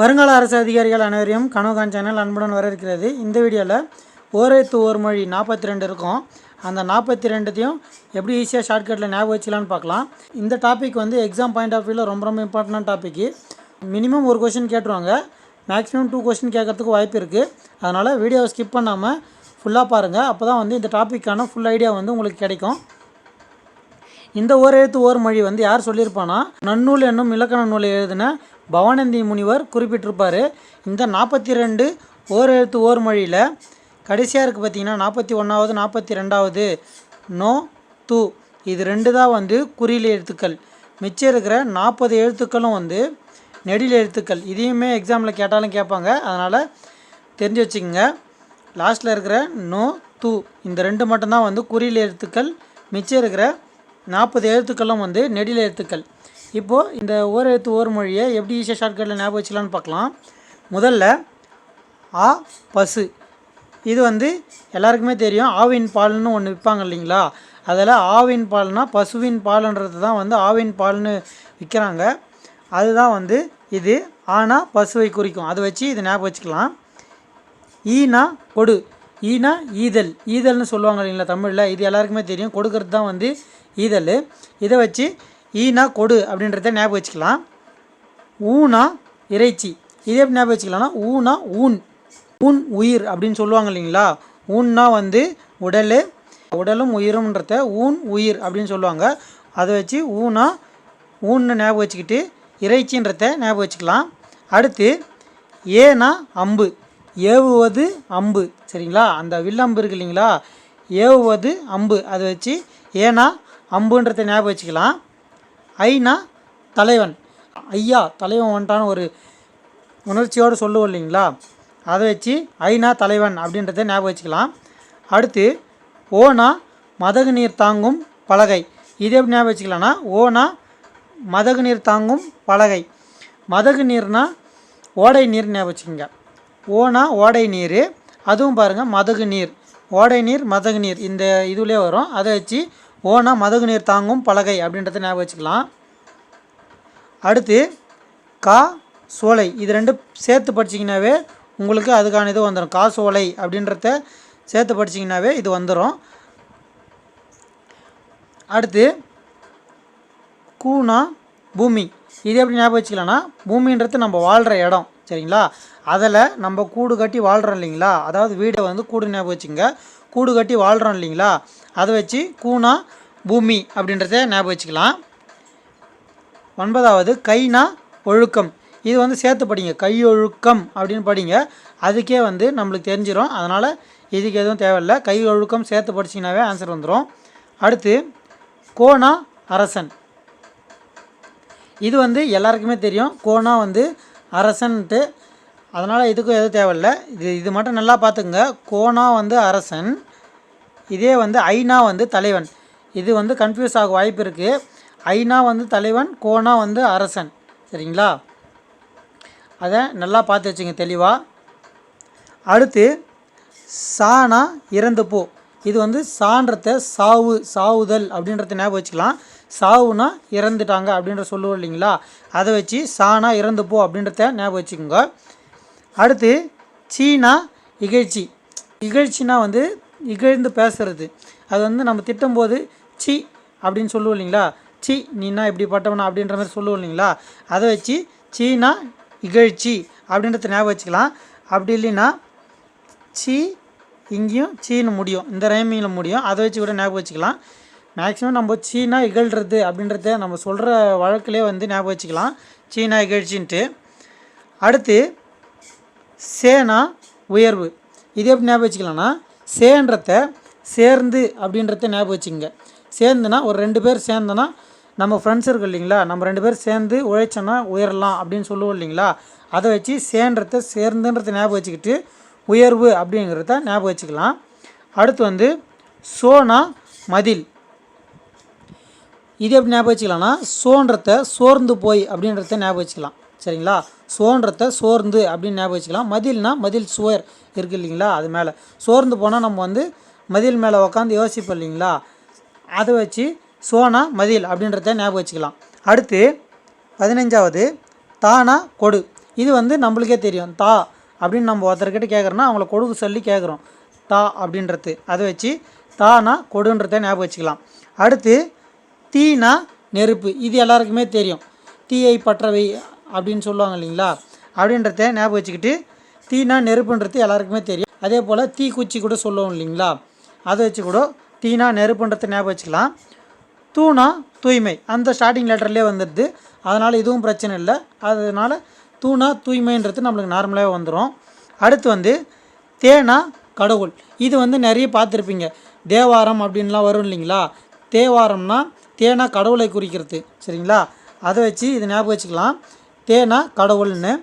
வருங்கால அரசு அதிகாரிகள் அனைவரையும் கனவுகான் சேனல் அன்புடன் வரவேற்கிறது. இந்த வீடியோவில் ஓரெழுத்து ஓர் மொழி நாற்பத்தி ரெண்டு இருக்கும். அந்த நாற்பத்தி ரெண்டுத்தையும் எப்படி ஈஸியாக ஷார்ட்கட்டில் ஞாபகம் வச்சுக்கலான்னு பார்க்கலாம் இந்த டாபிக் வந்து எக்ஸாம் பாயிண்ட் ஆஃப் வியூவில் ரொம்ப ரொம்ப இம்பார்ட்டண்டான டாப்பிக்கு மினிமம் ஒரு கொஷின் கேட்டுருவாங்க. மேக்ஸிமம் டூ கொஷின் கேட்கறதுக்கு வாய்ப்பு இருக்குது அதனால் வீடியோவை ஸ்கிப் பண்ணாமல் ஃபுல்லாக பாருங்கள் அப்போ தான் வந்து இந்த டாப்பிக்கான ஃபுல் ஐடியா வந்து உங்களுக்கு கிடைக்கும். இந்த ஓரெழுத்து ஓர் மொழி வந்து யார் சொல்லியிருப்பானா? நன்னூல் என்னும் இலக்கண நூலை எழுதின பவானந்தி முனிவர் குறிப்பிட்டிருப்பார். இந்த நாற்பத்தி ரெண்டு ஓரெழுத்து ஓர் மொழியில் கடைசியாக இருக்குது பார்த்திங்கன்னா நாற்பத்தி ஒன்றாவது நாற்பத்தி ரெண்டாவது. நோ து. இது ரெண்டு தான் வந்து குறியில் எழுத்துக்கள். மிச்சம் இருக்கிற நாற்பது எழுத்துக்களும் வந்து நெடில் எழுத்துக்கள். இதையுமே எக்ஸாமில் கேட்டாலும் கேட்பாங்க. அதனால் தெரிஞ்சு வச்சுக்கோங்க. லாஸ்ட்டில் இருக்கிற நோ து. இந்த ரெண்டு மட்டும்தான் வந்து குறியில் எழுத்துக்கள். மிச்சம் இருக்கிற நாற்பது எழுத்துக்களும் வந்து நெடில் எழுத்துக்கள். இப்போது இந்த ஓர் எழுத்து ஓர் மொழியை எப்படி ஈஸியாக ஷார்ட்கட்டில் ஞாபகம் வச்சுக்கலான்னு பார்க்கலாம். முதல்ல ஆ பசு. இது வந்து எல்லாருக்குமே தெரியும். ஆவின் பால்னு ஒன்று விற்பாங்க இல்லைங்களா? அதில் ஆவின் பால்னால் பசுவின் பால்ன்றது தான் வந்து ஆவின் பால்னு விற்கிறாங்க அதுதான் வந்து இது ஆனா பசுவை குறிக்கும். அதை வச்சு இது ஞாபகம் வச்சுக்கலாம். ஈனா கொடு. ஈனா ஈதல். ஈதல்னு சொல்லுவாங்க இல்லைங்களா தமிழில்? இது எல்லாருக்குமே தெரியும். கொடுக்கறது தான் வந்து ஈதல். இதை வச்சு ஈனா கொடு அப்படின்றத ஞாபகம் வச்சுக்கலாம். ஊனா இறைச்சி. இதே எப்படி ஞாபகம் வச்சுக்கலாம்னா ஊனா ஊன். ஊன் உயிர் அப்படின்னு சொல்லுவாங்க இல்லைங்களா? ஊன்னா வந்து உடல். உடலும் உயிரும்ன்றத ஊன் உயிர் அப்படின்னு சொல்லுவாங்க. அதை வச்சு ஊனா ஊன்னு ஞாபகம் வச்சுக்கிட்டு இறைச்சின்றத ஞாபகம் வச்சுக்கலாம். அடுத்து ஏனா அம்பு. ஏவுவது அம்பு. சரிங்களா? அந்த வில்லம்பு இருக்கு இல்லைங்களா? ஏவுவது அம்பு. அதை வச்சு ஏனா அம்புன்றத ஞாபகம் வச்சுக்கலாம். ஐனா தலைவன். ஐயா தலைவன் வந்துட்டான்னு ஒரு உணர்ச்சியோடு சொல்லுவோம் இல்லைங்களா? அதை வச்சு ஐநா தலைவன் அப்படின்றத ஞாபகம் வச்சுக்கலாம். அடுத்து ஓனா மதகு நீர் தாங்கும் பலகை. இது எப்படி ஞாபகம் வச்சுக்கலாம்னா ஓனா மதகு நீர் தாங்கும் பலகை. மதகு நீர்னால் ஓடை நீர் ஞாபகம் வச்சுக்கோங்க. ஓனா ஓடை நீர். அதுவும் பாருங்கள் மதகு நீர். ஓடை நீர் மதகு நீர். இந்த இதுலேயே வரும். அதை வச்சு ஓனா மதகு நீர் தாங்கும் பலகை அப்படின்றத ஞாபகம் வச்சுக்கலாம். அடுத்து கா சோலை. இது ரெண்டும் சேர்த்து படிச்சிங்கனாவே உங்களுக்கு அதுக்கான இது வந்துடும் கா சோலை அப்படின்றத சேர்த்து படிச்சிங்கனாவே இது வந்துடும் அடுத்து கூனா பூமி. இது எப்படி ஞாபகம் வச்சுக்கலாம்னா பூமின்றது நம்ம வாழ்கிற இடம் சரிங்களா? அதில் நம்ம கூடு கட்டி வாழ்கிறோம் இல்லைங்களா? அதாவது வீடை வந்து கூடு ஞாபகம் வச்சுங்க கூடு கட்டி வாழ்கிறோம் இல்லைங்களா? அதை வச்சு கூனா பூமி அப்படின்றத ஞாபகம் வச்சுக்கலாம். ஒன்பதாவது கைனா ஒழுக்கம். இது வந்து சேர்த்து படிங்க. கையொழுக்கம் அப்படின்னு படிங்க. அதுக்கே வந்து நம்மளுக்கு தெரிஞ்சிடும் அதனால் இதுக்கு எதுவும் தேவையில்லை. கை ஒழுக்கம் சேர்த்து படிச்சிங்கனாவே ஆன்சர் வந்துடும் அடுத்து கோனா அரசன். இது வந்து எல்லாருக்குமே தெரியும். கோனா வந்து அரசன்ட்டு அதனால் இதுக்கும் எதுவும் தேவையில்லை. இது இது மட்டும் நல்லா பார்த்துங்க கோனா வந்து அரசன். இதே வந்து ஐநா வந்து தலைவன். இது வந்து கன்ஃபியூஸ் ஆக வாய்ப்பு இருக்குது ஐநா வந்து தலைவன் கோனா வந்து அரசன். சரிங்களா? அதை நல்லா பார்த்து வச்சுங்க தெளிவாக அடுத்து சானா இறந்து போ. இது வந்து சான்றத சாவு சாவுதல் அப்படின்றத ஞாபகம் வச்சுக்கலாம். சாவுனா இறந்துட்டாங்க அப்படின்ற சொல்லுவோம் இல்லைங்களா? அதை வச்சு சானா இறந்து போ அப்படின்றத ஞாபகம் வச்சுக்கோங்க. அடுத்து சீனா இகழ்ச்சி. இகழ்ச்சினா வந்து இகழ்ந்து பேசுறது. அது வந்து நம்ம திட்டும்போது சி அப்படின்னு சொல்லுவோம் இல்லைங்களா? சி நீனா இப்படி பட்டவனா அப்படின்ற மாதிரி சொல்லுவோம் இல்லைங்களா? அதை வச்சு சீனா இகழ்ச்சி அப்படின்றத ஞாபகம் வச்சுக்கலாம். அப்படி இல்லைன்னா சி இங்கேயும் சீனு முடியும். இந்த ரைமிங்கில் முடியும். அதை வச்சு கூட ஞாபகம் வச்சுக்கலாம். மேக்ஸிமம் நம்ம சீனா இகழ்கிறது அப்படின்றத நம்ம சொல்கிற வழக்கிலே வந்து ஞாபகம் வச்சுக்கலாம். சீனா இகழ்ச்சின்ட்டு. அடுத்து சேனா உயர்வு. இது எப்படி ஞாபகம் வச்சுக்கலாம்னா சேன்றத சேர்ந்து அப்படின்றத ஞாபகம் வச்சுங்க சேர்ந்துனா ஒரு ரெண்டு பேர் சேர்ந்தனா நம்ம ஃப்ரெண்ட்ஸ் இருக்கு இல்லைங்களா நம்ம ரெண்டு பேர் சேர்ந்து உழைச்சோன்னா உயரலாம் அப்படின்னு சொல்லுவோம் இல்லைங்களா அதை வச்சு சேன்றத சேர்ந்துன்றத ஞாபகம் வச்சுக்கிட்டு உயர்வு அப்படிங்கிறத ஞாபகம் வச்சுக்கலாம். அடுத்து வந்து சோனா மதில். இது எப்படி ஞாபகம் வச்சுக்கலாம்னா சோன்றத சோர்ந்து போய் அப்படின்றத ஞாபகம் வச்சுக்கலாம். சரிங்களா? சோன்றத சோர்ந்து அப்படின்னு ஞாபகம் வச்சுக்கலாம். மதில்னா மதில் சுவர் இருக்குது இல்லைங்களா அது மேலே. சோர்ந்து போனால் நம்ம வந்து மதில் மேலே உக்காந்து யோசிப்போம் இல்லைங்களா அதை வச்சு சோனா மதில் அப்படின்றத ஞாபகம் வச்சுக்கலாம். அடுத்து பதினஞ்சாவது தானா கொடு. இது வந்து நம்மளுக்கே தெரியும். தா அப்படின்னு நம்ம ஒருத்தர்கிட்ட கேட்குறோன்னா அவங்கள கொடுக்கு சொல்லி கேட்குறோம். தா அப்படின்றது. அதை வச்சு தானா கொடுன்றத ஞாபகம் வச்சுக்கலாம். அடுத்து தீனா நெருப்பு. இது எல்லாருக்குமே தெரியும். தீயை பற்றவை அப்படின்னு சொல்லுவாங்க இல்லைங்களா? அப்படின்றத ஞாபகம் வச்சுக்கிட்டு தீனா நெருப்புன்றது எல்லாருக்குமே தெரியும். அதே போல் தீக்குச்சி கூட சொல்லுவோம் இல்லைங்களா? அதை வச்சு கூட தீனா நெருப்புன்றதை ஞாபகம் வச்சுக்கலாம். தூணா தூய்மை. அந்த ஸ்டார்டிங் லெட்டர்லேயே வந்துடுது. அதனால் இதுவும் பிரச்சனை இல்லை. அதனால் தூணா தூய்மைன்றது நம்மளுக்கு நார்மலாகவே வந்துடும் அடுத்து வந்து தேனா கடவுள். இது வந்து நிறைய பார்த்துருப்பீங்க. தேவாரம் அப்படின்லாம் வரும் இல்லைங்களா? தேவாரம்னா தேனா கடவுளை குறிக்கிறது. சரிங்களா? அதை வச்சு இது ஞாபகம் வச்சுக்கலாம். தேனா கடவுள்னு.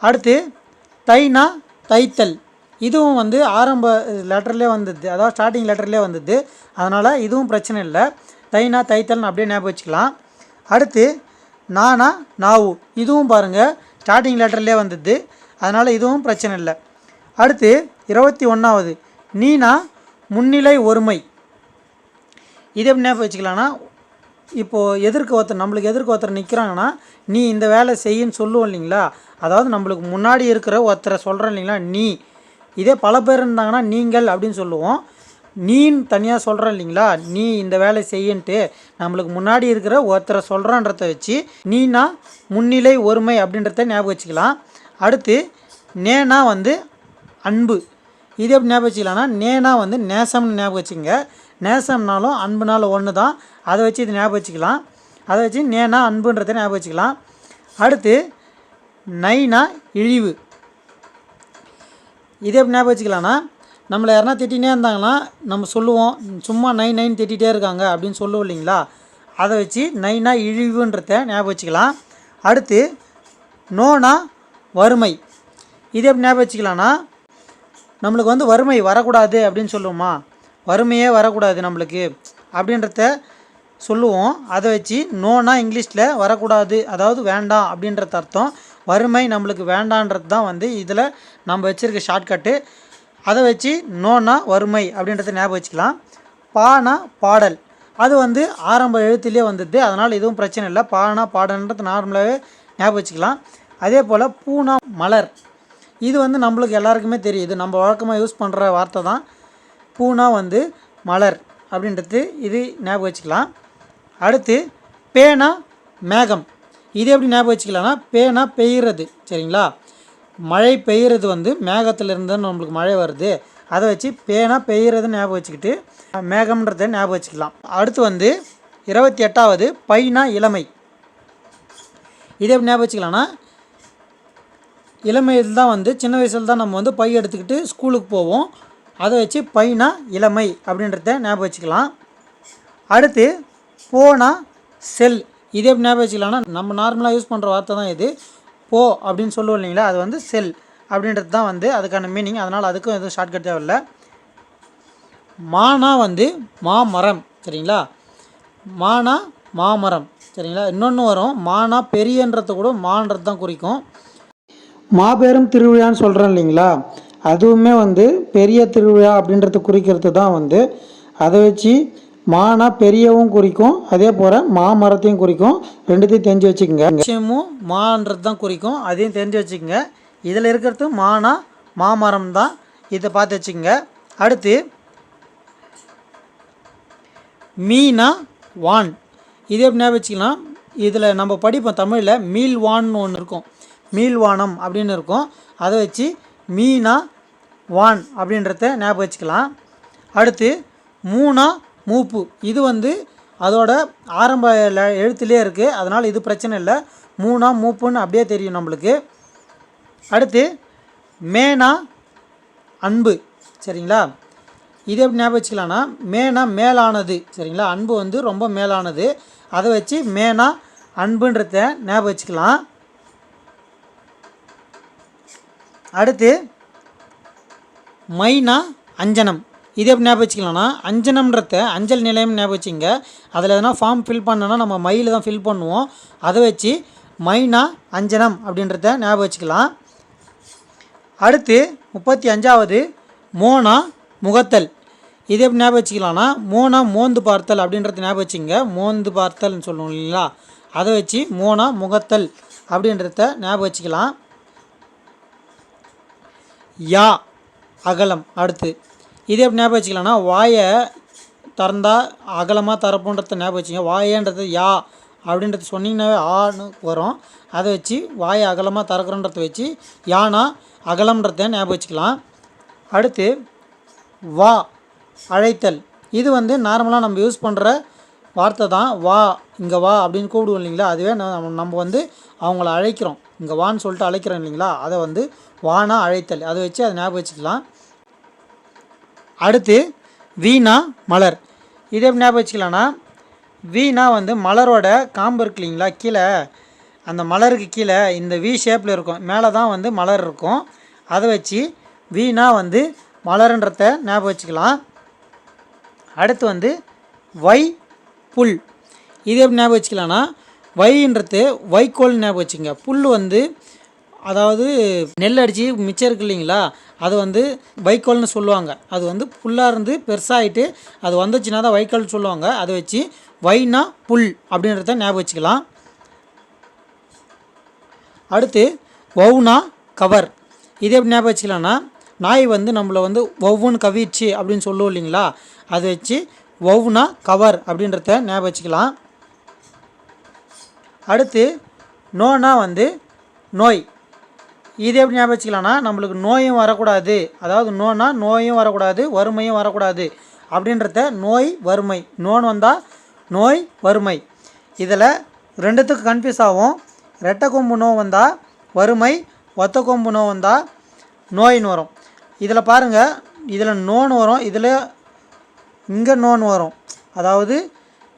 அடுத்து தைனா தைத்தல். இதுவும் வந்து ஆரம்ப லெட்டர்லேயே வந்தது. அதாவது ஸ்டார்டிங் லெட்டர்லேயே வந்தது. அதனால் இதுவும் பிரச்சனை இல்லை. தைனா தைத்தல்னு அப்படியே ஞாபகம் வச்சுக்கலாம். அடுத்து நானா நாவு. இதுவும் பாருங்கள் ஸ்டார்டிங் லெட்டர்லேயே வந்தது. அதனால் இதுவும் பிரச்சனை இல்லை. அடுத்து இருபத்தி ஒன்றாவது நீனா முன்னிலை ஒருமை. இது எப்படி ஞாபகம் வச்சுக்கலாம்னா இப்போது எதிர்க்க ஒருத்தர் நம்மளுக்கு எதிர்க்க ஒருத்தர் நிற்கிறாங்கன்னா நீ இந்த வேலை செய்யின்னு சொல்லுவோம் இல்லைங்களா? அதாவது நம்மளுக்கு முன்னாடி இருக்கிற ஒருத்தரை சொல்கிறோம் இல்லைங்களா? நீ. இதே பல பேர் இருந்தாங்கன்னா நீங்கள் அப்படின்னு சொல்லுவோம். நீன்னு தனியாக சொல்கிறோம் இல்லைங்களா? நீ இந்த வேலை செய்யன்ட்டு நம்மளுக்கு முன்னாடி இருக்கிற ஒருத்தரை சொல்கிறான்றத வச்சு நீனா முன்னிலை ஒருமை அப்படின்றத ஞாபகம் வச்சுக்கலாம். அடுத்து நேனா வந்து அன்பு. இது எப்படி ஞாபகம் வச்சுக்கலாம்னா நேனா வந்து நேசம்னு ஞாபகம் வச்சுங்க நேசம்னாலும் அன்புனாலும் ஒன்று தான். அதை வச்சு இது ஞாபகம் வச்சுக்கலாம். அதை வச்சு நேனா அன்புன்றதை ஞாபகம் வச்சுக்கலாம். அடுத்து நைனா இழிவு. இதே எப்படி ஞாபகம் வச்சுக்கலாம்னா நம்மளை யாருனா திட்டினே இருந்தாங்கன்னா நம்ம சொல்லுவோம் சும்மா நைன் நைன் திட்டிகிட்டே இருக்காங்க அப்படின்னு சொல்லுவோம் இல்லைங்களா? அதை வச்சு நைனா இழிவுன்றத ஞாபகம் வச்சுக்கலாம். அடுத்து நோனா வறுமை. இது எப்படி ஞாபகம் வச்சுக்கலாம்னா நம்மளுக்கு வந்து வறுமை வரக்கூடாது அப்படின்னு சொல்லுவோமா? வறுமையே வரக்கூடாது நம்மளுக்கு. அப்படின்றத சொல்லுவோம். அதை வச்சு நோனா இங்கிலீஷில் வரக்கூடாது அதாவது வேண்டாம் அப்படின்றது அர்த்தம். வறுமை நம்மளுக்கு வேண்டான்றது தான் வந்து இதில் நம்ம வச்சுருக்க ஷார்ட்கட்டு அதை வச்சு நோனா வறுமை அப்படின்றத ஞாபகம் வச்சுக்கலாம். பானா பாடல். அது வந்து ஆரம்ப எழுத்துலேயே வந்தது. அதனால் எதுவும் பிரச்சனை இல்லை. பானா பாடல்ன்றது நார்மலாகவே ஞாபகம் வச்சுக்கலாம். அதே போல் பூனா மலர். இது வந்து நம்மளுக்கு எல்லாருக்குமே தெரியுது. நம்ம வழக்கமாக யூஸ் பண்ணுற வார்த்தை தான். பூனா வந்து மலர் அப்படின்றது இது ஞாபகம் வச்சுக்கலாம். அடுத்து பேனா மேகம். இது எப்படி ஞாபகம் வச்சுக்கலாம்னா பேனா பெய்கிறது சரிங்களா? மழை பெய்கிறது வந்து மேகத்திலிருந்து தான் நம்மளுக்கு மழை வருது. அதை வச்சு பேனா பெய்கிறது ஞாபகம் வச்சுக்கிட்டு மேகம்ன்றதை ஞாபகம் வச்சுக்கலாம். அடுத்து வந்து இருபத்தி எட்டாவது பைனா இளமை. இது எப்படி ஞாபகம் வச்சுக்கலாம்னா இளமையில் தான் வந்து சின்ன வயசில் தான் நம்ம வந்து பை எடுத்துக்கிட்டு ஸ்கூலுக்கு போவோம். அதை வச்சு பைனா இளமை அப்படின்றத ஞாபகம் வச்சுக்கலாம். அடுத்து போனா செல். இது எப்படி ஞாபகம் வச்சுக்கலாம்னா நம்ம நார்மலாக யூஸ் பண்ணுற வார்த்தை தான் இது. போ அப்படின்னு சொல்லுவோம் இல்லைங்களா? அது வந்து செல் அப்படின்றது தான் வந்து அதுக்கான மீனிங் அதனால் அதுக்கும் எதுவும் ஷார்ட்கட் தேவையில்லை. மானா வந்து மாமரம் சரிங்களா? மானா மாமரம் சரிங்களா? இன்னொன்று வரும் மானா பெரியன்றது கூட மான்றது தான் குறிக்கும். மாபெரும் திருவிழான்னு சொல்கிறேன் இல்லைங்களா? அதுவுமே வந்து பெரிய திருவிழா அப்படின்றது குறிக்கிறது தான் வந்து. அதை வச்சு மானா பெரியவும் குறிக்கும் அதே போல் மாமரத்தையும் குறிக்கும். ரெண்டுத்தையும் தெரிஞ்சு வச்சுக்கோங்க. நிச்சயமும் மான்றது தான் குறிக்கும் அதையும் தெரிஞ்சு வச்சுக்கோங்க. இதில் இருக்கிறது மானா மாமரம் தான். இதை பார்த்து வச்சுக்கோங்க. அடுத்து மீனா வான். இது எப்படி ஞாபகம் வச்சுக்கலாம் இதில் நம்ம படிப்போம் தமிழில் மீல்வான்னு ஒன்று இருக்கும். மீல்வானம் அப்படின்னு இருக்கும். அதை வச்சு மீனா வான் அப்படின்றத ஞாபகம் வச்சுக்கலாம். அடுத்து மூணா மூப்பு. இது வந்து அதோட ஆரம்ப எழுத்துலேயே இருக்குது அதனால் இது பிரச்சனை இல்லை. மூணா மூப்புன்னு அப்படியே தெரியும் நம்மளுக்கு. அடுத்து மேனா அன்பு. சரிங்களா? இது எப்படி ஞாபகம் வச்சுக்கலாம்னா மேனா மேலானது. சரிங்களா? அன்பு வந்து ரொம்ப மேலானது. அதை வச்சு மேனா அன்புன்றத ஞாபகம் வச்சுக்கலாம். அடுத்து மைனா அஞ்சனம். இது எப்படி ஞாபகம் வச்சுக்கலாம்னா அஞ்சனம்ன்றத அஞ்சல் நிலையம் ஞாபகம் வச்சுங்க அதில் எதனா ஃபார்ம் ஃபில் பண்ணனா நம்ம மயில் தான் ஃபில் பண்ணுவோம். அதை வச்சு மைனா அஞ்சனம் அப்படின்றத ஞாபகம் வச்சுக்கலாம். அடுத்து முப்பத்தி அஞ்சாவது மோனா முகத்தல். இது எப்படி ஞாபகம் வச்சுக்கலாம்னா மோனா மோந்து பார்த்தல் அப்படின்றத ஞாபகம் வச்சுங்க மோந்து பார்த்தல்னு சொல்லுவோம் இல்லைங்களா? அதை வச்சு மோனா முகத்தல் அப்படின்றத ஞாபகம் வச்சுக்கலாம். யா. அகலம் அடுத்து. இது எப்படி ஞாபகம் வச்சுக்கலாம்னா வாயை திறந்தால் அகலமாக திறப்புன்றத ஞாபகம் வச்சுங்க வாயன்றது யா அப்படின்றது சொன்னீங்கன்னாவே ஆன்னு வரும். அதை வச்சு வாயை அகலமாக திறக்கிறன்றத வச்சு யானா அகலம்ன்றத ஞாபகம் வச்சுக்கலாம். அடுத்து வா அழைத்தல். இது வந்து நார்மலாக நம்ம யூஸ் பண்ணுற வார்த்தை தான் வா இங்கே வா அப்படின்னு கூப்பிடுவோம் இல்லைங்களா? அதுவே நம்ம நம்ம வந்து அவங்கள அழைக்கிறோம். இங்கே வான்னு சொல்லிட்டு அழைக்கிறோம் இல்லைங்களா? அதை வந்து வானா அழைத்தல். அதை வச்சு அதை ஞாபகம் வச்சுக்கலாம். அடுத்து வீணா மலர். இதை எப்படி ஞாபகம் வச்சுக்கலாம்னா வீணா வந்து மலரோட காம்பு இருக்கு இல்லைங்களா கீழே. அந்த மலருக்கு கீழே இந்த வி ஷேப்பில் இருக்கும். மேலே தான் வந்து மலர் இருக்கும். அதை வச்சு வீணா வந்து மலர்ன்றத ஞாபகம் வச்சுக்கலாம். அடுத்து வந்து வை புல். இது எப்படி ஞாபகம் வச்சுக்கலாம்னா வைன்றது வைக்கோல் ஞாபகம் வச்சுங்க. புல் வந்து அதாவது நெல் அடித்து மிச்சம் இருக்கு இல்லைங்களா? அது வந்து வைக்கோல்னு சொல்லுவாங்க. அது வந்து புல்லாக இருந்து பெருசாகிட்டு அது வந்துச்சுன்னா தான் வைக்கோல்னு சொல்லுவாங்க. அதை வச்சு வைனா புல் அப்படின்றத ஞாபகம் வச்சுக்கலாம். அடுத்து வவுனா கவர். இது எப்படி ஞாபகம் வச்சுக்கலாம்னா நாய் வந்து நம்மளை வந்து ஒவ்வொன்று கவிச்சு அப்படின்னு சொல்லுவோம் இல்லைங்களா? அதை வச்சு ஒவ்வொன்னா கவர் அப்படின்றத ஞாபகம் வச்சுக்கலாம். அடுத்து நோனா வந்து நோய். இதே எப்படி ஞாபகம் வச்சுக்கலாம்னா நம்மளுக்கு நோயும் வரக்கூடாது. அதாவது நோனா நோயும் வரக்கூடாது வறுமையும் வரக்கூடாது. அப்படின்றத நோய் வறுமை. நோன் வந்தால் நோய் வறுமை. இதில் ரெண்டுத்துக்கு கன்ஃபியூஸ் ஆகும். ரெட்டை கொம்பு நோய் வந்தால் வறுமை ஒத்த கொம்பு நோய் வந்தால் நோயின்னு வரும். இதில் பாருங்கள் இதில் நோன் வரும் இதில் இங்கே நோன் வரும். அதாவது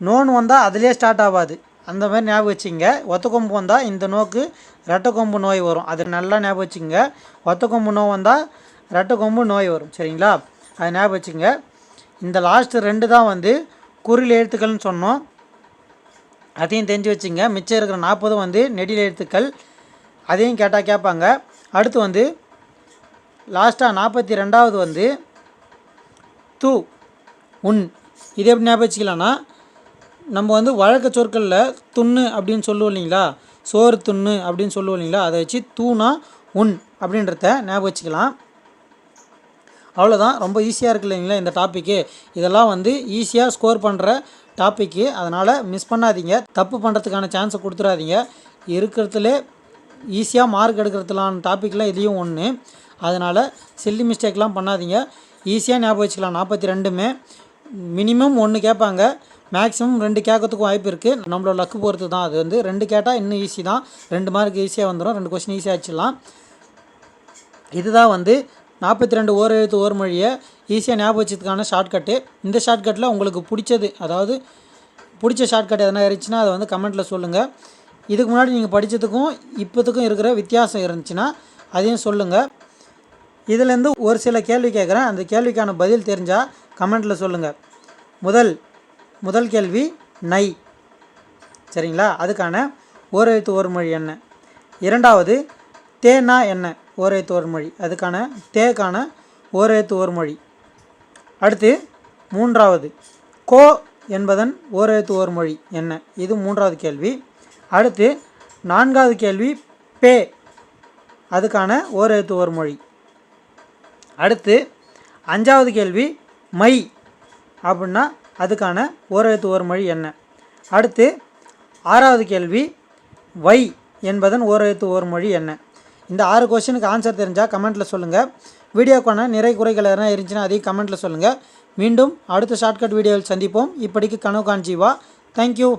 நோன் வந்தால் அதிலே ஸ்டார்ட் ஆகாது. அந்த மாதிரி ஞாபகம் வச்சுங்க. ஒத்த கொம்பு வந்தால் இந்த நோக்கு ரெட்டை கொம்பு நோய் வரும். அது நல்லா ஞாபகம் வச்சுங்க. ஒத்த கொம்பு நோய் வந்தால் ரெட்டை கொம்பு நோய் வரும். சரிங்களா? அது ஞாபகம் வச்சுங்க. இந்த லாஸ்ட்டு ரெண்டு தான் வந்து குறில் எழுத்துக்கள்னு சொன்னோம். அதையும் தெரிஞ்சு வச்சுங்க. மிச்சம் இருக்கிற நாற்பதும் வந்து நெடில் எழுத்துக்கள். அதையும் கேட்டால் கேட்பாங்க. அடுத்து வந்து லாஸ்ட்டாக நாற்பத்தி ரெண்டாவது வந்து து உன். இது எப்படி ஞாபகம் வச்சுக்கலாம்னா நம்ம வந்து வழக்க சொற்களில் துண்ணு அப்படின்னு சொல்லுவோம் இல்லைங்களா? சோறு துண்ணு அப்படின்னு சொல்லுவோம் இல்லைங்களா? அதை வச்சு தூணா உன் அப்படின்றத ஞாபகம் வச்சுக்கலாம். அவ்வளோதான் ரொம்ப ஈஸியாக இருக்குது இல்லைங்களா இந்த டாப்பிக்கு இதெல்லாம் வந்து ஈஸியாக ஸ்கோர் பண்ணுற டாப்பிக்கு அதனால் மிஸ் பண்ணாதீங்க. தப்பு பண்ணுறதுக்கான சான்ஸை கொடுத்துடாதீங்க இருக்கிறதுலே ஈஸியாக மார்க் எடுக்கிறதுலான டாப்பிக்லாம் இதையும் ஒன்று அதனால் சில்லி மிஸ்டேக்லாம் பண்ணாதீங்க. ஈஸியாக ஞாபகம் வச்சுக்கலாம். நாற்பத்தி ரெண்டுமே. மினிமம் ஒன்று கேட்பாங்க. மேக்ஸிமம் ரெண்டு கேட்கறதுக்கும் வாய்ப்பு இருக்குது நம்மளோட லக்கு பொறுத்து தான் அது வந்து ரெண்டு கேட்டால் இன்னும் ஈஸி தான். ரெண்டு மார்க் ஈஸியாக வந்துடும் ரெண்டு கொஸ்டின் ஈஸியாக வச்சிடலாம் இதுதான் வந்து நாற்பத்தி ரெண்டு ஓர் எழுத்து ஓர் மொழியை ஈஸியாக ஞாபகம் வச்சதுக்கான ஷார்ட்கட்டு இந்த ஷார்ட்கட்டில் உங்களுக்கு பிடிச்சது அதாவது பிடிச்ச ஷார்ட்கட் எதனா இருந்துச்சுன்னா அதை வந்து கமெண்ட்டில் சொல்லுங்கள் இதுக்கு முன்னாடி நீங்கள் படித்ததுக்கும் இப்போத்துக்கும் இருக்கிற வித்தியாசம் இருந்துச்சுன்னா அதையும் சொல்லுங்கள் இதுலேருந்து ஒரு சில கேள்வி கேட்குறேன். அந்த கேள்விக்கான பதில் தெரிஞ்சால் கமெண்ட்டில் சொல்லுங்கள் முதல் முதல் கேள்வி நை சரிங்களா? அதுக்கான ஓர் எழுத்து ஒரு மொழி என்ன? இரண்டாவது தேனா என்ன? ஓர் எழுத்து ஒரு மொழி. அதுக்கான தேக்கான ஓர் எழுத்து ஒரு மொழி. அடுத்து மூன்றாவது கோ என்பதன் ஓர் எழுத்து ஒரு மொழி என்ன? இது மூன்றாவது கேள்வி. அடுத்து நான்காவது கேள்வி பே அதுக்கான ஓர் எழுத்து ஒரு மொழி. அடுத்து அஞ்சாவது கேள்வி மை அப்படின்னா அதுக்கான ஓர் எழுத்து மொழி என்ன? அடுத்து ஆறாவது கேள்வி வை என்பதன் ஓர் எழுத்து மொழி என்ன? இந்த ஆறு கொஸ்டினுக்கு ஆன்சர் தெரிஞ்சால் கமெண்ட்டில் சொல்லுங்கள் வீடியோக்கான நிறை குறைகள் எதனா இருந்துச்சுன்னா அதையும் கமெண்ட்டில் சொல்லுங்கள் மீண்டும் அடுத்த ஷார்ட்கட் வீடியோவில் சந்திப்போம். இப்படிக்கு கனவு காஞ்சிவா தேங்க்யூ